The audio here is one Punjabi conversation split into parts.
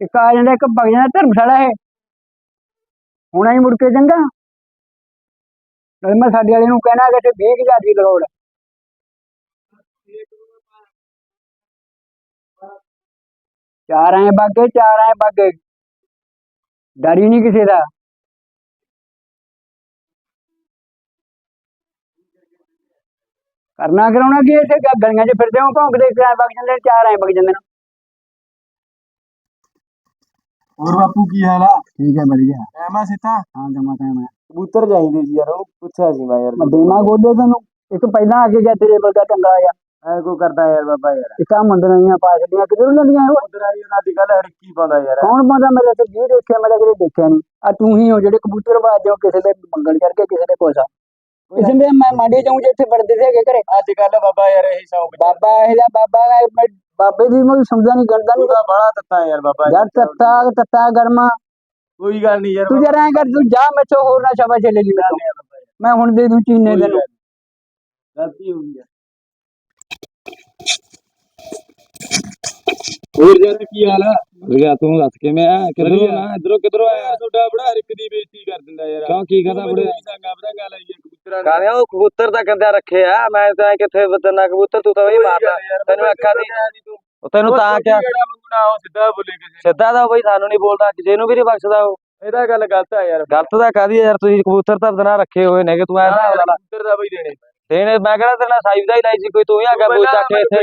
ਇੱਕ ਆ ਜਾਂਦਾ ਇੱਕ ਵਗ ਜਾਂਦਾ ਧਰਮਸ਼ਾਲਾ ਇਹ। ਹੁਣਾ ਹੀ ਮੁੜ ਕੇ ਚੰਗਾ ਨਾਲੇ ਮੈਂ ਸਾਡੇ ਵਾਲੇ ਨੂੰ ਕਹਿਣਾ ਕਿ ਤੇ 20000 ਦੀ ਲੋੜ ਹੈ। ਚਾਰ ਆਏ ਬਾਗੇ, ਚਾਰ ਆਏ ਬਾਗੇ। ਡਰ ਹੀ ਨਹੀਂ ਕਿਸੇ ਦਾ। ਕਰਨਾ ਕਰਾਉਣਾ ਕੀ ਹੈ ਗਲੀਆਂ 'ਚ ਫਿਰਦੇ ਹੋ, ਭੌਂਕਦੇ, ਚਾਰ ਵਗ ਜਾਂਦੇ ਚਾਰ ਆਏ ਵਗ ਜਾਂਦੇ ਨੇ। ਹੋਰ ਬਾਪੂ ਕੀ ਹਾਲ ਆ? ਠੀਕ ਹੈ ਵਧੀਆ। ਐਮਾ ਸਿੱਤਾ? ਹਾਂ ਜਮਾ ਟਾਈਮ ਹੈ ਕਬੂਤਰ ਚਾਹੀਦੇ ਸੀ ਯਾਰ ਉਹ ਪੁੱਛਿਆ ਸੀ ਮੈਂ ਯਾਰ। ਮੈਂ ਦੇਵਾਂ ਗੋਡੇ ਤੈਨੂੰ। ਇੱਕ ਪਹਿਲਾਂ ਆ ਕੇ ਗਿਆ ਤੇਰੇ ਵਰਗਾ ਚੰਗਾ ਆ। ਐ ਕੋ ਕਰਦਾ ਯਾਰ ਬਾਬਾ ਯਾਰ? ਇੱਕ ਆ ਮੰਦਰਾਂ ਪਾ ਛੱਡੀਆਂ ਕਿਧਰੋਂ ਲੈਂਦੀਆਂ ਉਹ? ਆਈ ਉਹਨਾਂ ਦੀ ਗੱਲ ਹੜਕੀ ਪਾਉਂਦਾ ਯਾਰ। ਕੌਣ ਪਾਉਂਦਾ? ਮੇਰੇ ਤੇ ਜੀ ਦੇਖਿਆ ਮੈਂ ਕਦੇ ਦੇਖਿਆ ਨਹੀਂ। ਆ ਤੂੰ ਹੀ ਹੋ ਜਿਹੜੇ ਕਬੂਤਰ ਬਾਜੋ ਕਿਸੇ ਦੇ ਮੰਗਣ ਕਰਕੇ ਕਿਸੇ ਦੇ ਕੋਸਾ ਲਈ ਮੈਂ ਮਾੜੇ ਜਾਉਂ ਜੇ ਇੱਥੇ ਵੜਦੇ ਸੀ ਹੈਗੇ ਘਰੇ। ਅੱਜ ਕੱਲ ਬਾਬਾ ਯਾਰ ਇਹੀ ਸ਼ੌਕ ਬਾਬਾ ਇਹ ਜਿਹਾ ਬਾਬਾ ਹੈ, ਮੈਂ ਬਾਬੇ ਦੀ ਮੈਨੂੰ ਸਮਝਦਾ ਨਹੀਂ ਗਣਦਾ ਨਹੀਂ। ਉਹਦਾ ਬੜਾ ਤੱਤਾ ਯਾਰ ਬਾਬਾ ਯਾਰ ਤੱਤਾ ਤੱਤਾ ਗਰਮਾ। ਕੋਈ ਗੱਲ ਨਹੀਂ ਯਾਰ ਤੂੰ ਜਰਾ ਐਂ ਕਰ ਤੂੰ ਜਾ ਮੈਥੋਂ ਹੋਰ ਨਾ ਸ਼ਾਬਾਸ਼ ਲੈ ਲਈ। ਮੈਂ ਹੁਣ ਦੇ ਦੂੰ ਚੀਨੇ ਤੈਨੂੰ। ਗਲਤੀ ਹੋ ਗਈ ਯਾਰ ਹੋਰ ਯਾਰ ਕੀ ਹਾਲ ਆ? ਵਧੀਆ ਤੂੰ ਦੱਸ ਕਿਵੇਂ ਆ? ਕਿਧਰੋਂ ਵਧੀਆ। ਨਾ ਇਧਰੋਂ ਕਿਧਰੋਂ ਆਇਆ? ਤੁਹਾਡਾ ਬੜਾ ਹਰ ਇੱਕ ਦੀ ਬੇਇੱਜ਼ਤੀ ਕਰ ਦਿੰਦਾ ਯਾਰ। ਕਿਉਂ ਕੀ ਕਹਦਾ ਬੜੇ ਸੰਗਾ ਬੜਾ ਗੱਲ ਆਈ ਹੈ ਕਾਹਦੇ ਉਹ ਕਬੂਤਰ ਤਾਂ ਕੰਦਿਆ ਰੱਖੇ ਆ। ਮੈਂ ਤਾਂ ਕਿੱਥੇ ਬਤਨਾ ਕਬੂਤਰ ਤੂੰ ਤਾਂ ਬਈ ਮਾਰਦਾ। ਤੈਨੂੰ ਅੱਖਾਂ ਦੀ ਉਹ ਤੈਨੂੰ ਤਾਂ ਕਿਆ ਸਿੱਧਾ ਬੋਲੇ ਕਿਸੇ ਸਿੱਧਾ ਦਾ ਬਈ ਸਾਨੂੰ ਨਹੀਂ ਬੋਲਦਾ ਕਿਸੇ ਨੂੰ ਵੀ ਨਹੀਂ ਬਖਸ਼ਦਾ ਉਹ। ਇਹਦਾ ਗੱਲ ਗਲਤ ਆ ਯਾਰ। ਗਲਤ ਤਾਂ ਕਾਦੀ ਯਾਰ ਤੁਸੀਂ ਕਬੂਤਰ ਤਾਂ ਬਣਾ ਰੱਖੇ ਹੋਏ ਨੇਗੇ ਤੂੰ ਐ ਹਿਸਾਬ ਲਾ ਲਾ। ਕਬੂਤਰ ਦਾ ਬਈ ਦੇਣੇ ਦੇਣੇ ਮੈਂ ਕਿਹੜਾ ਤੇਰੇ ਸਾਈਜ਼ ਦਾ ਹੀ ਲਾਈ ਸੀ ਕੋਈ ਤੂੰ ਹੀ ਆ ਗਿਆ ਚੱਕ ਕੇ ਇੱਥੇ।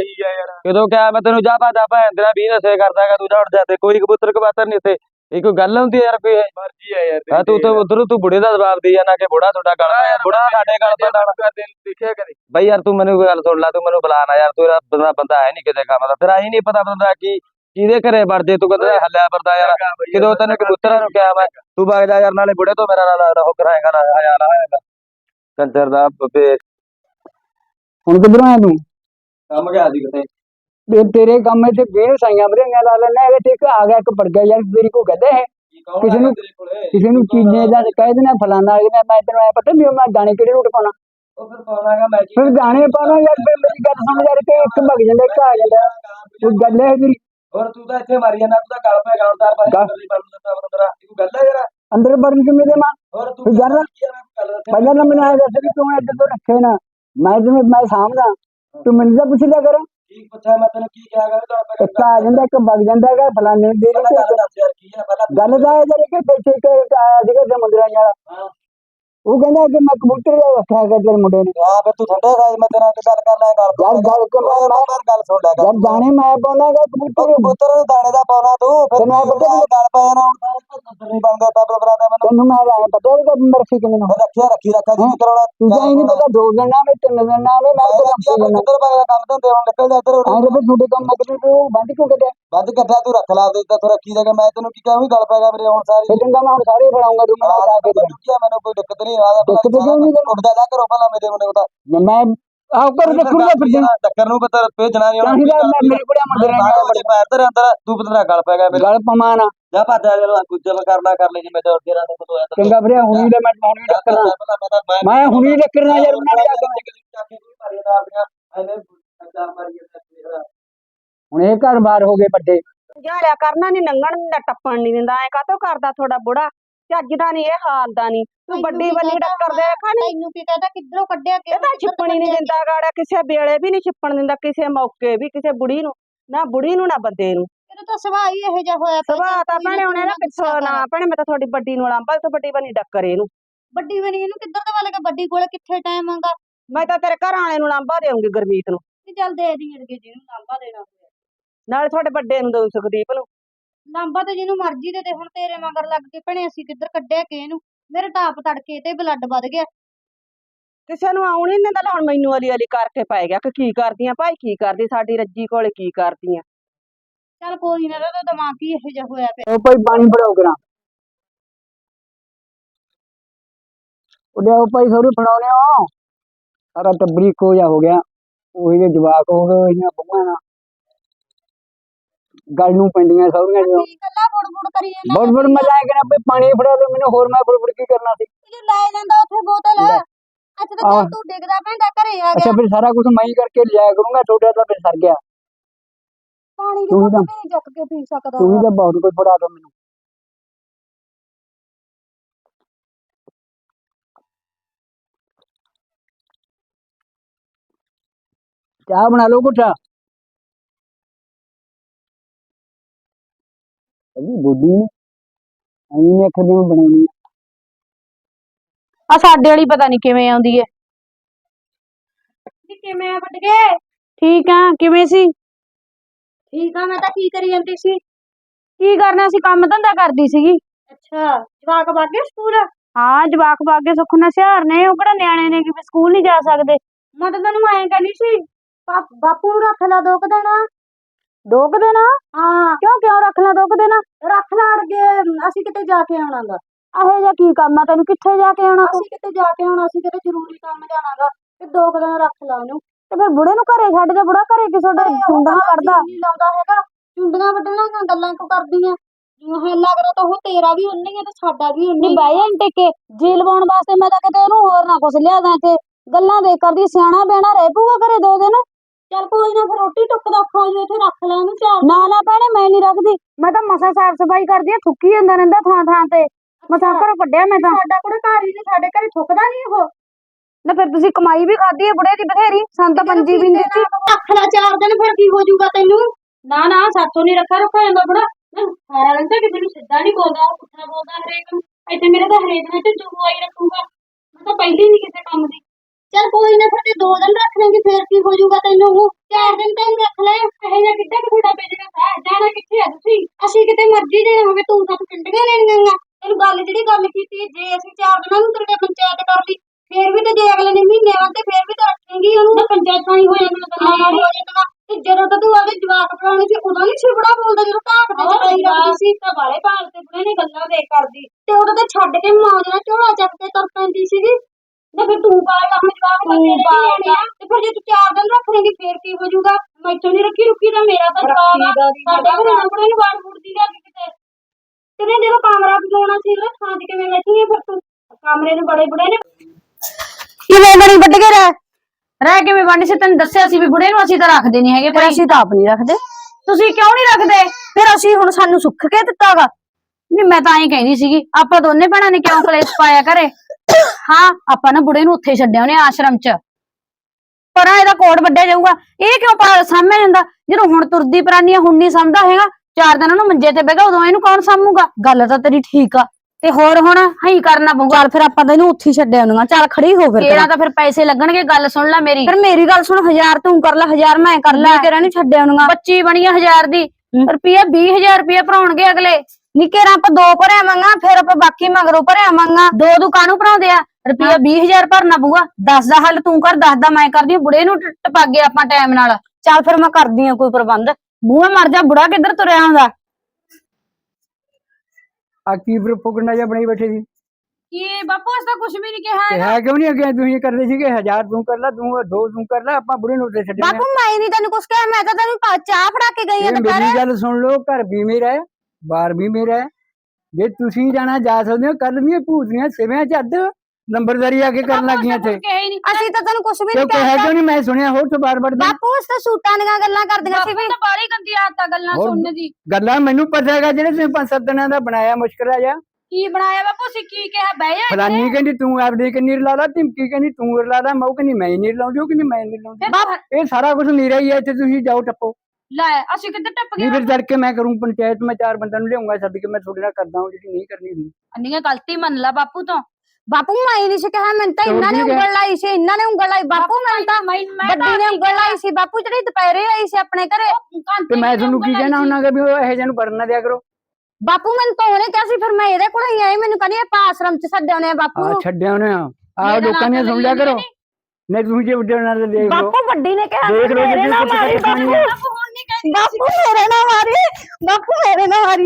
ਕਦੋਂ ਕਿਹਾ ਮੈਂ ਤੈਨੂੰ ਜਾ ਬਾਜਾ ਭੈਣ ਤੇਰਾ ਵੀ ਨਸੇ ਕਰਦਾਗਾ ਤੂੰ ਜਾ ਉੱਡ ਜਾ ਤੇ ਕੋਈ ਕਬੂਤਰ ਕਬਾਤਰ ਨਹੀਂ ਇੱਥੇ। ਇਹ ਕੋਈ ਗੱਲ ਹੁੰਦੀ ਹੈ ਯਾਰ ਕੋਈ? ਮਰਜ਼ੀ ਆ ਯਾਰ ਹਾਂ ਤੂੰ ਤੇ ਉਧਰ ਤੂੰ ਬੁੜੇ ਦਾ ਜਵਾਬ ਦੇ ਜਾਣਾ ਕਿ ਬੁੜਾ ਤੁਹਾਡਾ ਗਲ ਪਿਆ ਬੁੜਾ ਸਾਡੇ ਗਲ ਹੋਣਾ। ਕਰਦੇ ਦੇਖਿਆ ਕਦੇ ਬਈ ਯਾਰ ਤੂੰ ਮੈਨੂੰ ਕੋਈ ਗੱਲ ਸੁਣ ਲੈ ਤੂੰ ਮੈਨੂੰ ਬੁਲਾਣਾ ਯਾਰ ਤੂੰ ਇਹਦਾ ਬੰਦਾ ਬੰਦਾ ਹੈ ਨਹੀਂ ਕਿਤੇ ਕੰਮ ਦਾ। ਤੇਰਾ ਹੀ ਨਹੀਂ ਪਤਾ ਬੰਦਾ ਕੀ ਕਿਹਦੇ ਘਰੇ ਵੜ ਜੇ ਤੂੰ ਕਹਿੰਦਾ ਹੱਲਿਆ ਫਿਰਦਾ ਯਾਰ। ਕਿਦੋਂ ਤੈਨੂੰ ਕਬੂਤਰਾਂ ਨੂੰ ਕਿਹਾ ਮੈਂ ਤੂੰ ਵਗ ਜਾ ਯਾਰ ਨਾਲੇ ਬੁੜੇ ਤੋਂ ਮੇਰਾ ਨਾਲ ਉਹ ਕਰਾਏਗਾ ਨਾ ਯਾਰ ਆਏਗਾ। ਕੰਜਰ ਦਾ ਬੇ ਹੁਣ ਕਿਧਰੋਂ ਆਇਆ ਤੂੰ? ਕੰਮ ਗਿਆ ਸੀ ਕਿਤੇ। ਤੇ ਤੇਰੇ ਕੰਮ ਤੇ ਬੇਰ ਸਾਈਆਂ ਬਰੇਂਗਾ ਲਾ ਲੈਣਾ ਇਹ ਠੀਕ ਆ ਗਿਆ ਇੱਕ ਪੜ ਗਿਆ ਯਾਰ ਤੇਰੀ ਕੋ ਕਹਦੇ ਹੈ ਕਿਸੇ ਨੂੰ ਕਿਸੇ ਨੂੰ ਚੀਨੇ ਦਾ ਕਹਿ ਦੇਣਾ ਫਲਾਣਾ ਇਹਨੇ ਮੈਂ ਤੈਨੂੰ ਐ ਪਤਾ ਵੀ ਮੈਂ ਦਾਣੇ ਕਿਹੜੇ ਰੂਟ ਪਾਉਣਾ? ਉਹ ਫਿਰ ਪਾਉਣਾਗਾ ਮੈਂ ਫਿਰ ਦਾਣੇ ਪਾਉਣਾ ਯਾਰ ਫਿਰ ਮੇਰੀ ਗੱਲ ਸੁਣ ਯਾਰ ਕਿ ਇੱਕ ਭਗ ਜਾਂਦਾ ਇੱਕ ਆ ਜਾਂਦਾ। ਕੋਈ ਗੱਲ ਹੈ ਤੇਰੀ? ਹੋਰ ਤੂੰ ਤਾਂ ਇੱਥੇ ਮਾਰੀ ਜਾਂਦਾ ਤੂੰ ਤਾਂ ਗੱਲ ਪੈ ਗਾਉਂਦਾਰ ਬਾਈ ਗੱਲ- ਨਹੀਂ ਬਣ ਦਿੱਤਾ ਬੰਦਰਾ ਇਹ ਗੱਲ ਹੈ ਯਾਰ ਅੰਦਰ ਵੜਨ ਕਿਵੇਂ ਦੇਵਾਂ ਹੋਰ ਤੂੰ ਫਿਰ ਯਾਰ ਪਹਿਲਾਂ ਤਾਂ ਮੈਨੂੰ ਐ ਦੱਸ ਵੀ ਤੂੰ ਇੱਧਰ ਤੋਂ ਰੱਖੇ ਨਾ। ਮੈਂ ਤੈਨੂੰ ਮੈਂ ਸਾਂਭਦਾ। ਤੂੰ ਮੈਨੂੰ ਤਾਂ ਪੁੱਛ ਲਿਆ ਕਰ। ਕੀ ਪੁੱਛਿਆ? ਮੈਂ ਤੈਨੂੰ ਕੀ ਕਿਹਾ ਗਾ ਤੁਹਾਡਾ ਇੱਕ ਆ ਜਾਂਦਾ ਇੱਕ ਵਗ ਜਾਂਦਾ ਹੈਗਾ ਫਲਾਣੇ ਦੇ ਦੇ ਗੱਲ ਕੀ ਤਾਂ ਇਹ ਜਿਹੜੀ ਕਿ ਇੱਕ ਇੱਕ ਆਇਆ ਸੀਗਾ ਤੇ ਮੁੰਦਰਾ ਵਾਲਾ। ਉਹ ਕਹਿੰਦਾ ਕਿ ਮੈਂ ਕਬੂਤਰ ਦਾ ਰੱਖਿਆ ਕਰ ਤੇਰੇ ਮੁੰਡੇ ਨੇ। ਹਾਂ ਫਿਰ ਤੂੰ ਠੰਡੇ ਸਾਜ ਮੈਂ ਤੇਰਾ ਗੱਲ ਕਰ ਲੈ ਗੱਲ ਯਾਰ ਗੱਲ ਕਰ ਮੈਂ ਮੈਂ ਗੱਲ ਸੁਣ ਲੈ ਯਾਰ ਦਾਣੇ ਮੈਂ ਪਾਉਣਾਗਾ ਕਬੂਤਰ? ਕਬੂਤਰ ਦੇ ਦਾਣੇ ਦਾ ਪਾਉਣਾ ਤੂੰ ਫਿਰ ਤੈਨੂੰ ਐਂ ਪਤਾ ਵੀ- ਗੱਲ ਪੈ ਜਾਣਾ ਹੁਣ ਤਾਂ ਨਹੀਂ ਬਣਦਾ ਤਾਂ ਬਦਲਾ ਦਾ ਮੈਨੂੰ ਤੈਨੂੰ ਮੈਂ ਐਂ ਪਤਾ ਹੈਗਾ ਵੀ ਮੈਂ ਰੱਖੀ ਕਿਵੇਂ ਨੂੰ ਮੈਂ ਰੱਖਿਆ ਰੱਖੀ ਰੱਖਾ ਜੀ ਕਰਾਉਣਾ ਤੂੰ ਤਾਂ ਇਹ ਨਹੀਂ ਪਤਾ ਦੋ ਦਿਨ ਨਾ ਮੈਂ ਤਿੰਨ ਦਿਨ ਨਾ ਮੈਂ ਮੈਂ ਤਾਂ ਰੱਖੀ ਜਾਣਾ ਕਿੱਧਰ ਪਾ ਕੰਮ ਧੰਦੇ ਹੁਣ ਨਿਕਲ ਜਾ ਇੱਧਰ ਆਹ ਫਿਰ ਤੁਹਾਡੇ ਕੰਮ ਮੁੱਕਦੇ ਤੂੰ ਬੰਦ ਕਿਉਂ ਕੱਢਿਆ? ਵੱਧ ਇਕੱਠਾ ਤੂੰ ਰੱਖ ਲਾ ਦੇ ਇੱਧਰ ਰੱਖੀ ਜਾਗਾ ਮੈਂ ਤੈਨੂੰ ਕੀ ਕਹਾਂ ਵੀ ਗੱਲ ਪੈ ਗਿਆ ਮੇਰੇ ਹੁਣ ਸਾਰੀ ਫਿਰ ਚੰਗਾ ਮੈਂ ਹੁਣ ਸਾਰੇ ਫੜਾਉਂਗਾ ਤੂੰ ਮੈਨੂੰ ਬਤਾ ਕੇ ਦੇ। ਮੈਨੂੰ ਕੋਈ ਦਿੱਕਤ ਨਹੀਂ। ਆਦਾ ਦਿੱਕਤ ਕਿਉਂ ਨਹੀਂ ਤੈਨੂੰ? ਉੱਠਦਾ ਜਾ ਕਰੋ ਪਹਿਲਾਂ ਮੇਰੇ ਮੁੰਡੇ ਉਹਦਾ ਮੈਂ ਆਹ ਕਰ ਰੱਖੂਗਾ ਫਿਰ ਜਣਾ ਟੱਕਰ ਨੂੰ ਪਤਾ ਭੇਜਣਾ ਨਹੀਂ ਚਾਹੀਦਾ ਮੈਂ ਮੇਰੇ ਕੋਲ ਮੰਦਰ ਆਇਆ ਬੜੇ ਪੈਰ ਤੇ ਅੰਦਰ ਤੂੰ ਪਤਾ ਗੱਲ ਪੈ ਗਿਆ ਮੇਰੇ ਗੱਲ ਪਮਾਨਾ ਜਾ ਭੱਜ ਜਾ ਜਰਾ ਕੁਝ ਜਲ ਕਰਨਾ ਕਰ ਲੈ ਜਿਵੇਂ ਤੇ ਤੇਰਾ ਤੇ ਤੂੰ। ਐਂ ਚੰਗਾ ਵੀਰੇ ਹੁਣੀ ਦਾ ਮੈਂ ਹੁਣ ਵੀ ਟੱਕਰਨਾ ਮੈਂ ਹੁਣੀ ਟੱਕਰਨਾ ਯਾਰ ਉਹਨਾਂ ਨੇ ਆ ਕੇ। ਹੁਣ ਇਹ ਘਰ ਬਾਰ ਹੋ ਗਏ ਵੱਡੇ। ਜਾਲਿਆ ਕਰਨਾ ਨਹੀਂ ਲੰਘਣ ਦਿੰਦਾ ਟੱਪਣ ਨਹੀਂ ਦਿੰਦਾ ਐ ਕਾਤੋਂ ਕਰਦਾ ਥੋੜਾ ਬੁੜਾ। ਚੱਜ ਦਾ ਨਹੀਂ ਇਹ ਹਾਲ ਦਾ ਨਹੀਂ ਤੂੰ ਵੱਡੀ ਵੱਡੀ ਟੱਕਰ ਦੇ ਨੀ। ਤੈਨੂੰ ਕੀ ਕਹਦਾ ਕਿੱਧਰੋਂ ਕੱਢਿਆ ਇਹ ਤਾਂ ਛਿੱਪਣੀ ਨਹੀਂ ਦਿੰਦਾ ਗਾੜਾ ਕਿਸੇ ਵੇਲੇ ਵੀ ਨਹੀਂ ਛਿੱਪਣ ਦਿੰਦਾ ਕਿਸੇ ਮੌਕੇ ਵੀ ਕਿਸੇ ਬੁੜੀ ਨੂੰ ਨਾ ਬੁੜੀ ਨੂੰ ਨਾ ਬੰਦੇ ਨੂੰ। ਇਹਦਾ ਤਾਂ ਸੁਭਾਅ ਹੀ ਇਹੋ ਜਿਹਾ ਹੋਇਆ ਪਿਆ ਸੁਭਾਅ ਤਾਂ ਭੈਣੇ ਉਹਨੇ ਨਾ ਪਿੱਛੋਂ। ਨਾ ਭੈਣੇ ਮੈਂ ਤਾਂ ਤੁਹਾਡੀ ਵੱਡੀ ਨੂੰ ਲਾਂਬਾ ਤੋਂ ਵੱਡੀ ਬਣੀ ਡੱਕਰ ਇਹਨੂੰ। ਵੱਡੀ ਬਣੀ ਇਹਨੂੰ ਕਿੱਧਰ ਦਾ ਵਾਲੇ ਵੱਡੀ ਕੋਲੇ ਕਿੱਥੇ ਟਾਈਮ ਆਂਗਾ ਮੈਂ ਤਾਂ ਤੇਰੇ ਘਰ ਵਾਲੇ ਨੂੰ ਲਾਂਬਾ ਦੇਉਂਗੀ ਗੁਰਮੀਤ ਨੂੰ। ਤੇ ਚੱਲ ਦੇ ਦੀ ਅੜਗੇ ਜਿਹਨੂੰ ਲਾਂਬਾ ਦੇਣਾ ਨਾਲੇ ਤੁਹਾਡੇ ਵੱਡੇ ਨੂੰ ਦਊ ਸੁਖਦੀਪ ਨੂੰ। ਲਾਂਬਾ ਤੇ ਜਿਹਨੂੰ ਮਰਜ਼ੀ ਦੇ ਦੇ ਹੁਣ ਤੇਰੇ ਮਗਰ ਲੱਗ ਕੇ ਭਣੇ ਅਸੀਂ ਕਿੱਧਰ ਕੱਢਿਆ ਕਿ ਇਹਨੂੰ ਮੇਰੇ ਤਾਂ ਆਪ ਤੜਕੇ ਤੇ ਬਲੱਡ ਵੱਧ ਗਿਆ। ਕਿਸੇ ਨੂੰ ਆਉਣ ਹੀ ਨਹੀਂ ਦਿੰਦਾ ਹੁਣ ਮੈਨੂੰ ਅਲੀ ਅਲੀ ਕਰਕੇ ਪੈ ਗਿਆ ਕਿ ਕੀ ਕਰਦੀਆਂ ਭਾਈ ਕੀ ਕਰਦੀ? ਸਾਡੀ ਰੱਜੀ ਕੋਲੇ ਕੀ ਕਰਦੀਆਂ ਚੱਲ ਕੋਈ ਨਾ ਇਹਦਾ ਦਿਮਾਗ ਹੀ ਇਹੋ ਜਿਹਾ ਹੋਇਆ ਪਿਆ। ਉਹ ਭਾਈ ਪਾਣੀ ਫੜਾਓ ਕਰਾਂ ਉਹਦੇ ਉਹ ਭਾਈ ਸੋਰੀ ਫੜਾਉਣੇ ਹੋ ਸਾਰਾ ਟੱਬਰੀ ਕੋ ਜਾ ਹੋ ਗਿਆ। ਉਹੀ ਜਿਹੇ ਜਵਾਕ ਹੋ ਗਏ ਇਹਨਾਂ ਬੰਮਾਂ ਨਾਲ ਗੱਲ ਨੂੰ ਪੈਂਦੀਆਂ ਸੌਰੀਆਂ ਜਦੋਂ ਕੀ ਗੱਲਾਂ ਬੁੜ ਬੁੜ ਕਰੀ ਜਾਂਦਾ ਬੜ ਬੜ ਮੈਂ ਲਾਇਆ ਕਰਾਂ ਵੀ ਪਾਣੀ ਫੜਾ ਦੇ ਮੈਨੂੰ ਹੋਰ ਮੈਂ ਬੜ ਬੜ ਕੀ ਕਰਨਾ ਸੀ? ਇਹਨੂੰ ਲੈ ਜਾਂਦਾ ਉੱਥੇ ਬੋਤਲ। ਲੈ। ਅੱਛਾ ਤਾਂ। ਚੱਲ ਤੂੰ ਡਿੱਗਦਾ ਪੈਂਦਾ ਘਰੇ ਆ ਅੱਛਾ ਗਿਆ। ਫਿਰ ਸਾਰਾ ਕੁਝ ਮੈਂ ਹੀ ਕਰਕੇ ਲਿਆ ਕਰੂੰਗਾ ਤੁਹਾਡਾ ਤਾਂ ਫਿਰ ਸਰ ਗਿਆ। ਪਾਣੀ ਦੀ ਤੂੰ ਨਹੀਂ ਚੱਕ ਕੇ ਪੀ ਸਕਦਾ ਤੂੰ ਵਾ। ਤਾਂ ਬਹੁਤ ਕੁਝ ਫੜਾ ਦੋ ਮੈਨੂੰ। ਚਾਹ ਬਣਾ ਲਓ ਕੁਛ ਅਭੀ ਬੋਲੀ ਨਹੀਂ ਐਂ ਨੇ ਬਣਾਉਣੀ ਆ। ਆ ਸਾਡੇ ਵਾਲੀ ਪਤਾ ਨਹੀਂ ਕਿਵੇਂ ਆਉਂਦੀ ਹੈ ਜੀ ਕਿਵੇਂ ਆ ਬੱਟਗੇ ਠੀਕ ਆ ਕਿਵੇਂ ਸੀ? ਠੀਕ ਆ ਮੈਂ ਤਾਂ ਕੀ ਕਰੀ ਜਾਂਦੀ ਸੀ? ਕੀ ਕਰਨਾ ਸੀ ਕੰਮ ਧੰਦਾ ਕਰਦੀ ਸੀਗੀ। ਅੱਛਾ ਜਵਾਕ ਬਾਗੇ ਸਕੂਲ? ਹਾਂ ਜਵਾਕ ਬਾਗੇ ਸੁੱਖ ਨਾਲ ਸਿਹਾਰ ਨੇ ਉਹ ਕਿਹੜਾ ਨਿਆਣੇ ਨੇ ਕਿ ਵੀ ਸਕੂਲ ਨਹੀਂ ਜਾ ਸਕਦੇ। ਮੈਂ ਤਾਂ ਤੈਨੂੰ ਐਂ ਕਹਿੰਦੀ ਸੀ ਪਾ- ਬਾਪੂ ਨੂੰ ਰੱਖ ਲਾ ਦੋ ਕੁ ਦਿਨ। ਦੋ ਕੁ ਦਿਨ ਹਾਂ। ਕਿਉਂ ਕਿਉਂ ਰੱਖ ਲਾ ਦੋ ਕੁ ਦਿਨ ਰੱਖ ਲਾ ਅੜਗੇ ਅਸੀਂ ਕਿਤੇ ਜਾ ਕੇ ਆਉਣਾਗਾ ਇਹੋ ਜਿਹਾ ਕੀ ਕੰਮ ਆ? ਤੈਨੂੰ ਕਿੱਥੇ ਜਾ ਕੇ ਆਉਣਾ ਤੂੰ? ਅਸੀਂ ਕਿਤੇ ਜਾ ਕੇ ਆਉਣਾ ਅਸੀਂ ਕਿਤੇ ਜ਼ਰੂਰੀ ਕੰਮ ਜਾਣਾਗਾ ਤੇ ਦੋ ਕੁ ਦਿਨ ਰੱਖ ਲਾ ਉਹਨੂੰ। ਤੇ ਫਿਰ ਬੁੜੇ ਨੂੰ ਘਰੇ ਛੱਡ ਦੇ ਬੁੜਾ ਘਰੇ ਕਿ ਤੁਹਾਡੇ ਚੁੰਡਾਂ ਕੱਢਦਾ। ਨਹੀਂ ਲਾਉਂਦਾ ਹੈਗਾ। ਚੁੰਡੀਆਂ ਵੱਢਣਾ ਦੀਆਂ ਗੱਲਾਂ ਕਿਉਂ ਕਰਦੀਆਂ? ਜਿਵੇਂ ਲੱਗਦਾ ਤਾਂ ਉਹ ਤੇਰਾ ਵੀ ਉੰਨੀ ਹੈ ਤੇ ਸਾਡਾ ਵੀ ਉੰਨੀ ਨਹੀਂ ਬਾਈ ਆਂ ਟਿੱਕੇ ਜੀ ਲਵਾਉਣ ਵਾਸਤੇ ਮੈਂ ਤਾਂ ਕਿਤੇ ਉਹਨੂੰ ਹੋਰ ਨਾ ਕੁਛ ਲਿਆਦਾ ਇੱਥੇ ਗੱਲਾਂ ਦੇ ਕਰਦੀ ਸਿਆਣਾ ਬਹਿਣਾ ਰਹਿ ਪੂਗਾ ਘਰੇ ਦੋ ਦਿਨ। ਚੱਲ ਕੋਈ ਨਾ ਫਿਰ ਰੋਟੀ ਟੁੱਕ ਦਾ ਖਾ ਜੋ ਇੱਥੇ ਰੱਖ ਲੈ ਉਹਨੂੰ ਚਾਰ ਨਾ ਨਾ ਭੈਣੇ ਮੈਂ ਨਹੀਂ ਰੱਖਦੀ। ਮੈਂ ਤਾਂ ਮਸਾ ਸਾਫ਼ ਸਫ਼ਾਈ ਕਰਦੀ ਆ ਥੁੱਕੀ ਜਾਂਦਾ ਰਹਿੰਦਾ ਥਾਂ ਥਾਂ ਤੇ। ਮਸਾਂ ਘਰੋਂ ਕੱਢਿਆ ਮੈਂ ਤਾਂ। ਸਾਡਾ ਕੁੜੇ ਘਰ ਹੀ ਨਹੀਂ ਸਾਡੇ ਘਰੇ ਥੁੱਕਦਾ ਨਹੀਂ ਉਹ। ਨਾ ਫਿਰ ਤੁਸੀਂ ਕਮਾਈ ਵੀ ਖਾਦੀ ਹੈ ਬੁੜੇ ਦੀ ਬਥੇਰੀ। ਸਾਨੂੰ ਤਾਂ ਪੰਜੀ ਵੀ ਨੀ ਦਿੱਤੀ। ਰੱਖ ਲੈ ਚਾਰ ਦਿਨ ਫਿਰ ਕੀ ਹੋ ਜਾਊਗਾ ਤੈਨੂੰ? ਨਾ ਨਾ ਸਾਥੋਂ ਨਹੀਂ ਰੱਖਾ ਰੱਖਾ ਜਾਂਦਾ ਬੜਾ। ਸਾਰਾ ਲੱਗਦਾ ਕਿ ਮੈਨੂੰ ਸਿੱਧਾ ਨਹੀਂ ਬੋਲਦਾ ਪੁੱਠਾ ਬੋਲਦਾ ਹਰੇਕ ਨੂੰ। ਇੱਥੇ ਮੇਰੇ ਤਾਂ ਹਰੇਕ ਨੇ ਤੇ ਜੁਗਵਾਈ ਰੱਖੂਗਾ। ਮੈਂ ਤਾਂ ਪਹਿਲੀ ਨਹੀਂ ਕਿਸੇ ਕੰਮ ਦੀ। ਚੱਲ ਕੋਈ ਨਾ ਫਿਰ ਦੋ ਦਿਨ ਰੱਖ ਲਾਂਗੇ ਫਿਰ ਕੀ ਹੋ ਜਾਊਗਾ ਤੈਨੂੰ? ਉਹ ਚਾਰ ਦਿਨ ਤੈਨੂੰ ਰੱਖ ਲੈ ਇਹ ਜਾਂ ਕਿੱਦਾਂ ਕਿ ਤੁਹਾਡਾ ਬਿਜ਼ਨਸ ਹੈ ਜਾਣਾ ਕਿੱਥੇ ਆ ਤੁਸੀਂ? ਅਸੀਂ ਕਿਤੇ ਮਰਜ਼ੀ ਜਾਣਾ ਹੋਵੇ ਤੂੰ ਤਾਂ ਪਿੰਡੀਆਂ ਲੈਣੀਆਂ ਆ ਤੈਨੂੰ ਗੱਲ ਜਿਹੜੀ ਗੱਲ ਕੀਤੀ ਜੇ ਅਸੀਂ ਚਾਰ ਦਿਨਾਂ ਨੂੰ ਤੇਰੇ ਪੰਚਾਇਤ ਕਰ ਲਈ ਫੇਰ ਵੀ ਤੇ ਜੇ ਅਗਲੇ ਨੇ ਮਹੀਨੇ ਬਾਅਦ ਤੇ ਫੇਰ ਵੀ ਤਾਂ ਰੱਖੇਂਗੀ ਉਹਨੂੰ। ਤਾਂ ਪੰਚਾਇਤਾਂ ਹੀ ਹੋ ਜਾਂਦੀਆਂ ਹੀ ਹੋ ਜਾਂਦੀਆਂ ਤੇ ਜਦੋਂ ਤਾਂ ਤੂੰ ਆਦੇ ਜਵਾਕ ਫੜਾਉਣੇ ਸੀ ਉਦੋਂ ਨਹੀਂ ਛਿਬੜਾ ਬੋਲਦਾ ਜਦੋਂ ਢਾਕ ਦੇ ਚੜਾਈ ਰੱਖਦੀ ਸੀ। ਤਾਂ ਵਾਲੇ ਭਾਲ ਤੇ ਬੁੜੇ ਨੇ ਗੱਲਾਂ ਦੇ ਕਰਦੀ ਤੇ ਉਦੋਂ ਤਾਂ ਛੱਡ ਕੇ ਮੌਜ ਨਾਲ ਝੋਲਾ ਚੱਕ ਕੇ ਤੁਰ ਪੈਂਦੀ ਸੀਗੀ। ਨਾ ਫਿਰ ਤੂੰ ਪਾਲ ਲਾ ਹੁਣ ਜਵਾਕ ਤਾਂ ਤੇਰੇ ਵੀ ਲੈਣੇ ਆ। ਤੇ ਫਿਰ ਜੇ ਤੂੰ ਚਾਰ ਦਿਨ ਰੱਖ ਲੇਂਗੀ ਫੇਰ ਕੀ ਹੋ ਜਾਊਗਾ ਮੈਥੋਂ ਨਹੀਂ ਰੱਖੀ ਰੁੱਕੀ ਤਾਂ ਮੇਰਾ ਤਾਂ ਜਵਾਬ ਆ। ਸਾਡੇ ਘਰੇ ਨਾ ਬੁੜੇ ਨੂੰ ਬਾੜ ਫੁੱਟਦੀ ਲੱਗ ਕਿਤੇ। ਤੇਰੇ ਜਦੋਂ ਕਮਰਾ ਬਣਾਉਣਾ ਸੀ ਉਹਦਾ ਥਾਂ ਤੇ ਕਿਵੇਂ ਬੈਠੀ ਹੈ ਫਿਰ ਤੂੰ? ਕਮਰੇ ਨੂੰ ਬੜੇ ਬੁੜੇ ਨੇ। ਕਿਵੇਂ ਬਣੀ ਵੱਢ ਕੇ ਰਹਿ? ਰਹਿ ਕਿਵੇਂ ਸੀ ਤੈਨੂੰ ਦੱਸਿਆ ਸੀ ਵੀ ਬੁੜੇ ਨੂੰ ਅਸੀਂ ਤਾਂ ਰੱਖਦੇ ਨਹੀਂ ਹੈਗੇ ਪਰ ਅਸੀਂ ਤਾਂ ਆਪ ਨਹੀਂ ਰੱਖਦੇ। ਤੁਸੀਂ ਕਿਉਂ ਨਹੀਂ ਰੱਖਦੇ? ਫਿਰ ਅਸੀਂ ਹੁਣ ਸਾਨੂੰ ਸੁੱਖ ਕੇ ਦਿੱਤਾਗਾ। ਨਹੀਂ ਮੈਂ ਤਾਂ ਐਂ ਕਹਿੰਦੀ ਸੀਗੀ ਆਪਾਂ ਦੋਨੇ ਭੈਣਾਂ ਨੇ ਕਿਉਂ ਕਲੇਸ਼ ਪਾਇਆ ਘਰੇ? ਹਾਂ ਆਪਾਂ ਨਾ ਬੁੜੇ ਨੂੰ ਉੱਥੇ ਛੱਡਿਆ ਉਹਨੇ ਆਸ਼ਰਮ 'ਚ। ਪਰ ਇਹਦਾ ਕੋਡ ਵੱਡਿਆ ਜਾਊਗਾ। ਇਹ ਕਿਉਂ ਪਾ ਸਾਹਮਣੇ ਜਾਂਦਾ? ਜਦੋਂ ਹੁਣ ਤੁਰਦੀ ਪ੍ਰਾਨੀ ਆ, ਹੁਣ ਨਹੀਂ ਸਮਝਦਾ ਹੈਗਾ। ਚਾਰ ਦਿਨ ਉਹਨੂੰ ਮੰਜੇ ਤੇ ਬੈਗਾ ਉਦੋਂ ਇਹਨੂੰ ਕੌਣ ਸਾਂਭੂਗਾ? ਗੱਲ ਤਾਂ ਤੇਰੀ ਠੀਕ ਆ। ਤੇ ਹੋਰ ਹੁਣ ਹਈ ਕਰਨਾ ਪਊਗਾ। ਚੱਲ ਫਿਰ ਆਪਾਂ ਤਾਂ ਇਹਨੂੰ ਉੱਥੇ ਛੱਡਿਆ ਉਹਨੂੰ ਚੱਲ ਖੜੀ ਹੋ ਫਿਰ ਤੇਰਾ ਤਾਂ। ਫਿਰ ਪੈਸੇ ਲੱਗਣਗੇ ਗੱਲ ਸੁਣ ਲੈ ਮੇਰੀ। ਫਿਰ ਮੇਰੀ ਗੱਲ ਸੁਣ ਹਜ਼ਾਰ ਤੂੰ ਕਰ ਲੈ ਹਜ਼ਾਰ ਮੈਂ ਕਰ ਲੈ। ਤੇਰਾ ਨਹੀਂ ਛੱਡਿਆ ਉਹਨੂੰ ਬੱਚੀ ਬਣੀ ਆ ਹਜ਼ਾਰ ਦੀ। ਰੁਪਈਆ 20000 ਰੁਪਈਆ ਭਰਾਉਣਗੇ ਅਗਲੇ। ਨਿੱਕੇ ਆਪਾਂ ਦੋ ਭਰਿਆ ਮੰਗਾ ਫਿਰ ਆਪਾਂ ਬਾਕੀ ਮਗਰੋਂ ਭਰਿਆ ਮੰਗਾ ਦੋ ਦੁਕਾਨੋਂ ਭਰਾਉਂਦੇ ਆ। ਰੁਪਈਆ 20000 ਭਰਨਾ ਪਊਗਾ। 10 ਦਾ ਹੱਲ ਤੂੰ ਕਰ 10 ਦਾ ਮੈਂ ਕਰਦੀ ਹਾਂ। ਬੁੜੇ ਨੂੰ ਟ- ਟਪਾ ਗਿਆ ਆਪਾਂ ਟਾਈਮ ਨਾਲ। ਚੱਲ ਫਿਰ ਮੈਂ ਕਰਦੀ ਆ ਕੋਈ ਪ੍ਰਬੰਧ। ਮੂੰਹ ਮਰ ਜਾ ਬੁੜਾ ਕਿੱਧਰ ਤੁਰਿਆ ਆਉਂਦਾ ਆ ਕੀ ਫਿਰ ਫੁਕਣਾ ਜਿਹਾ ਬਣਾਈ ਬੈਠੇ ਸੀ? ਕੀ ਬਾਪੂ ਅਸ ਕੁਝ ਵੀ ਨਹੀਂ ਕਿਹਾ ਹੈ ਕਿਉਂ ਨਹੀਂ ਅੱਗੇ? ਤੁਸੀਂ ਕਰਦੇ ਸੀਗੇ ਹਜ਼ਾਰ ਤੂੰ ਕਰ ਲੈ ਤੂੰ ਦੋ ਤੂੰ ਕਰ ਲੈ ਆਪਾਂ ਬੁੜੇ ਨੂੰ ਉੱਤੇ ਛੱਡਿਆ ਬਾਪੂ ਮੈਂ ਨਹੀਂ ਤੈਨੂੰ ਕੁਝ ਕਿਹਾ ਮੈਂ ਤਾਂ ਤੈਨੂੰ ਪਾ- ਚਾਹ ਫੜਾ ਕੇ ਗਈ ਆ ਇਹ ਦੁਪਹਿਰੇ। ਮੇਰੀ ਗੱਲ ਸੁਣ ਲਓ ਘਰ ਵੀ ਮੇਰਾ ਹੈ ਬਾਹਰ ਵੀ ਮੇਰਾ ਹੈ ਜੇ ਤੁਸੀਂ ਜਾਣਾ ਜਾ ਸਕਦੇ ਹੋ ਕੱਲ ਦੀਆਂ ਭੂਤੀਆਂ ਸਿਵਿਆਂ ਚ ਅੱਧ। ਨੰਬਰਦਾਰੀ ਆ ਕੇ ਕਰਨ ਲੱਗੀਆਂ ਇੱਥੇ। ਅਸੀਂ ਤਾਂ ਤੈਨੂੰ ਕੁਝ ਵੀ ਕਿਉਂ ਨਹੀਂ ਕਿਹਾ ਕਿਉਂ ਨਹੀਂ ਮੈਂ ਸੁਣਿਆ ਹੋਰ ਤੋਂ ਬਾਰ ਬਾਰ ਬਾਪੂ ਉਸ ਤਾਂ ਸੂਟਾਂ ਦੀਆਂ ਗੱਲਾਂ ਕਰਦੀਆਂ ਸੀ ਵੀ। ਬਾਲੀ ਗੰਦੀ ਆਦਤਾਂ ਗੱਲਾਂ ਹੋਰ ਸੁਣਨ ਦੀ। ਗੱਲਾਂ ਮੈਨੂੰ ਪਤਾ ਹੈਗਾ ਜਿਹੜੇ ਤੁਸੀਂ ਪੰਜ ਸੱਤ ਦਿਨਾਂ ਦਾ ਬਣਾਇਆ ਮੁਸ਼ਕਲ ਆ ਜਾ। ਕੀ ਬਣਾਇਆ ਬਾਪੂ? ਸੀ ਕੀ ਕਿਹਾ? ਬਹਿ ਜਾ ਫਲਾਨੀ ਕਹਿੰਦੀ ਤੂੰ ਆਪਦੇ ਕੰਨੀ ਰਲਾ ਲਾ ਧਮਕੀ ਕਹਿੰਦੀ ਤੂੰ ਰਲਾ ਲਾ ਮੈਂ ਉਹ ਕਹਿੰਦੀ ਮੈਂ ਨਹੀਂ ਰਲਾਉਂਦੀ ਉਹ ਕਹਿੰਦੀ ਮੈਂ ਨਹੀਂ ਰਲਾਉਂਦੀ ਇਹ ਸਾਰਾ ਕੁਝ ਮੇਰਾ ਹੀ ਹੈ ਇੱਥੇ ਤੁਸੀਂ ਜਾਓ ਟੱਪੋ। ਲੈ ਅਸੀਂ ਕਿੱਧਰ ਟੱਪ ਨਹੀਂ ਫਿਰ ਚੜ ਕੇ ਮੈਂ ਕਰੂੰ ਪੰਚਾਇਤ ਮੈਂ ਚਾਰ ਬੰਦਿਆਂ ਨੂੰ ਲਿਆਉਂਗਾ ਸੱਦ ਕੇ ਮੈਂ ਤੁਹਾਡੇ ਨਾਲ ਕਰਦਾ ਹਾਂ ਜਿਹੜੀ ਨਹੀਂ ਕਰਨੀ ਹੁੰਦੀ। ਅੰਨੀਆਂ ਗਲਤੀ ਮੰਨ ਲਾ ਬਾਪੂ ਤੋਂ। ਬਾਪੂ ਮੈਂ ਨਹੀਂ ਸੀ ਕਿਹਾ ਮੈਂ ਤਾਂ ਇਹਨਾਂ ਨੇ ਕੀ? ਉਂਗਲ ਲਾਈ ਸੀ ਇਹਨਾਂ ਨੇ ਉਂਗਲ ਲਾਈ। ਬਾਪੂ ਮੈਂ ਤਾਂ ਵੱਡੀ ਨੇ ਉਂਗਲ ਲਾਈ ਸੀ। ਬਾਪੂ ਜਿਹੜੀ ਦੁਪਹਿਰੇ ਆਈ ਸੀ ਆਪਣੇ ਘਰੇ ਤੇ ਮੈਂ ਤੁਹਾਨੂੰ ਕੀ ਕਹਿਣਾ ਹੁੰਨਾਗਾ ਵੀ ਉਹ ਇਹੋ ਜਿਹੇ ਨੂੰ ਵਰਨ ਨਾ ਦਿਆ ਕਰੋ? ਬਾਪੂ ਮੈਨੂੰ ਤਾਂ ਉਹਨੇ ਕਿਹਾ ਸੀ ਫਿਰ ਮੈਂ ਇਹਦੇ ਕੋਲ ਹੀ ਆਈ। ਮੈਨੂੰ ਕਹਿੰਦੀ ਇਹ ਆਸ਼ਰਮ ਚ ਛੱਡਿਆ ਉਹਨੇ ਬਾਪੂ। ਆ ਨੂੰ ਛੱਡਿਆ ਉਹਨੇ ਆ। ਲੋਕਾਂ ਨੇ ਨਾਂ ਸੁਣ ਲਿਆ ਤਾਂ ਕਰੋ। ਨਹੀਂ ਤੁਸੀਂ ਜੇ ਉੱਡਣ ਨਾਲ ਦੇਖ ਲਓ। ਬਾਪੂ ਵੱਡੀ ਨੇ ਕਿਹਾ ਦੇਖ ਲਓ ਮੇਰੇ ਜੇ ਨਾਲ ਮਾਰੀ। ਬਾਪੂ ਮੇਰੇ ਨਾਲ ਮਾਰੀ। ਬਾਪੂ ਮੇਰੇ ਨਾਲ ਮਾਰੀ।